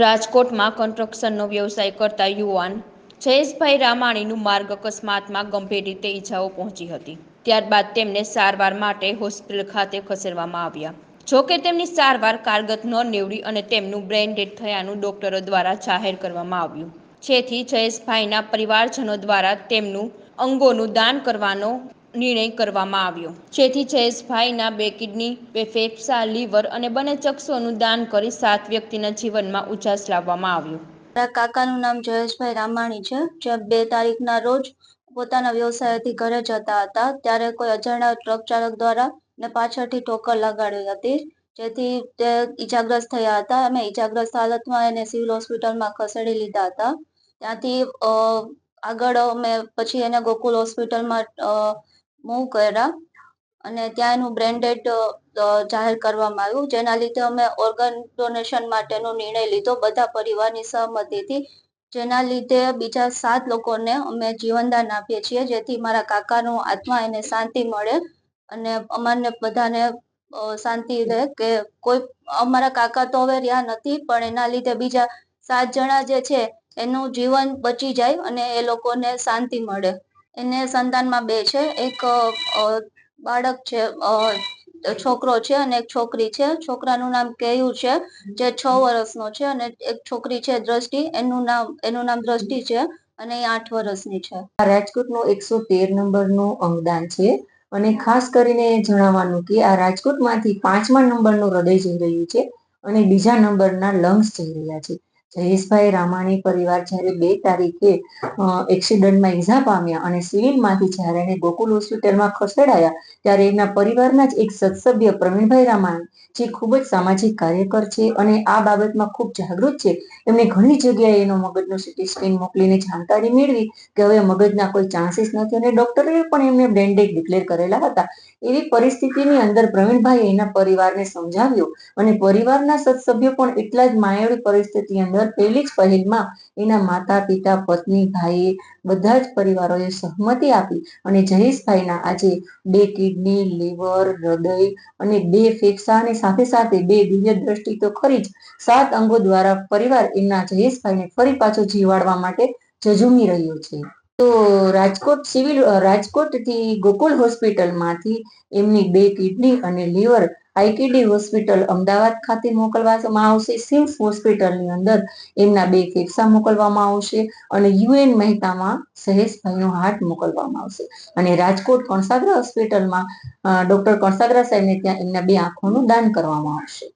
રાજકોટમાં કન્સ્ટ્રક્શનનો વ્યવસાય કરતા યુવાન જયેશભાઈ રામાણીનું માર્ગ અકસ્માતમાં ગંભીર રીતે ઈજાઓ પહોંચી હતી. ત્યારબાદ તેમને સારવાર માટે હોસ્પિટલ ખાતે ખસેડવામાં આવ્યા. જોકે તેમની સારવાર કારગત ન નીવડી અને તેમનું બ્રેઇન ડેડ થયાનું ડોક્ટરો દ્વારા જાહેર કરવામાં આવ્યું. જેથી જયેશભાઈના પરિવારજનો દ્વારા તેમનું અંગોનું દાન કરવાનો નિર્ણય કરવામાં આવ્યો. જેથી જયેશભાઈના બે કિડની, બે ફેફસા, લીવર અને બંને ચક્ષુઓનું દાન કરી સાત વ્યક્તિના જીવનમાં ઉજાસ લાવવામાં આવ્યો. મારા કાકાનું નામ જયેશભાઈ રામાણી છે. જે બે તારીખના રોજ પોતાના વ્યવસાયથી ઘરે જતા હતા, ત્યારે કોઈ અજાણ્યા ટ્રક ચાલક દ્વારા ને પાછળથી ઠોકર લગાડી હતી. જેથી તે ઈજાગ્રસ્ત થયા હતા. અમે ઈજાગ્રસ્ત હાલતમાં એને સિવિલ હોસ્પિટલમાં ખસેડી લીધા હતા. ત્યાંથી આગળ અમે પછી એને ગોકુલ હોસ્પિટલમાં મૂવ કર્યા. અને ત્યાં એનું બ્રેન્ડેડ જાહેર કરવામાં આવ્યું, જેના લીધે અમે ઓર્ગન ડોનેશન માટેનો નિર્ણય લીધો બધા પરિવારની સહમતિથી. જેના લીધે બીજા સાત લોકોને અમે જીવનદાન આપીએ છીએ, જેથી મારા કાકાનો આત્મા એને શાંતિ મળે અને અમારને બધાને શાંતિ રહે કે કોઈ, અમારા કાકા તો હવે રહ્યા નથી, પણ એના લીધે બીજા સાત જણા જે છે એનું જીવન બચી જાય અને એ લોકોને શાંતિ મળે. એને સંતાનમાં બે છે. એક બાળક છે છોકરો છે અને એક છોકરી છે. છોકરાનું નામ કેયું છે, જે છ વર્ષનો છે અને એક છોકરી છે દ્રષ્ટિ. એનું નામ એનું નામ દ્રષ્ટિ છે અને એ આઠ વર્ષની છે. આ રાજકોટનું એકસો તેર નંબરનું અંગદાન છે અને ખાસ કરીને જણાવવાનું કે આ રાજકોટમાંથી પાંચમા નંબરનું હૃદય જઈ રહ્યું છે અને બીજા નંબરના લંગ્સ જઈ રહ્યા છે. જયેશભાઈ રામાણી પરિવાર જ્યારે બે તારીખે એક્સિડન્ટમાં ઈજા પામ્યા અને સિવિલમાંથી જ્યારે એને ગોકુલ હોસ્પિટલમાં ખસેડાયા, ત્યારે એમના પરિવારના જ એક સદસભ્ય પ્રવીણભાઈ રામાણી, જે ખૂબ જ સામાજિક કાર્યકર છે અને આ બાબતમાં ખૂબ જાગૃત છે. એમણે ઘણી જગ્યાએ એનો મગજનો સિટી સ્કેન મોકલીને જાણકારી મેળવી કે હવે મગજના કોઈ ચાન્સીસ નથી અને ડોક્ટરે પણ એમને બ્રેન્ડેડ ડિક્લેર કરેલા હતા. એવી પરિસ્થિતિની અંદર પ્રવીણભાઈ એના પરિવારને સમજાવ્યો અને પરિવારના સદસભ્યો પણ એટલા જ માયાળી પરિસ્થિતિ અંદર પહેલી જ પહેલમાં એના માતા, પિતા, પત્ની ભાઈ બધા જ પરિવારોએ સહમતિ આપી અને જયેશભાઈના આજે બે કિડની, લીવર, હૃદય અને બે ફેફસા સાથે સાથે બે દિવ્ય દ્રષ્ટિ તો ખરી જ. સાત અંગો દ્વારા પરિવાર એમના જયેશભાઈને ફરી પાછો જીવાડવા માટે જજુમી રહ્યો છે. તો રાજકોટ સિવિલ, રાજકોટથી ગોકુલ હોસ્પિટલમાંથી એમની બે કિડની અને લીવર આઈકેડી હોસ્પિટલ અમદાવાદ ખાતે મોકલવામાં આવશે. સિમ્સ હોસ્પિટલની અંદર એમના બે ફેફસા મોકલવામાં આવશે અને યુએન મહેતામાં સહેશભાઈનો હાર્ટ મોકલવામાં આવશે. અને રાજકોટ કણસાગરા હોસ્પિટલમાં ડોક્ટર કણસાગરા સાહેબને ત્યાં એમના બે આંખોનું દાન કરવામાં આવશે.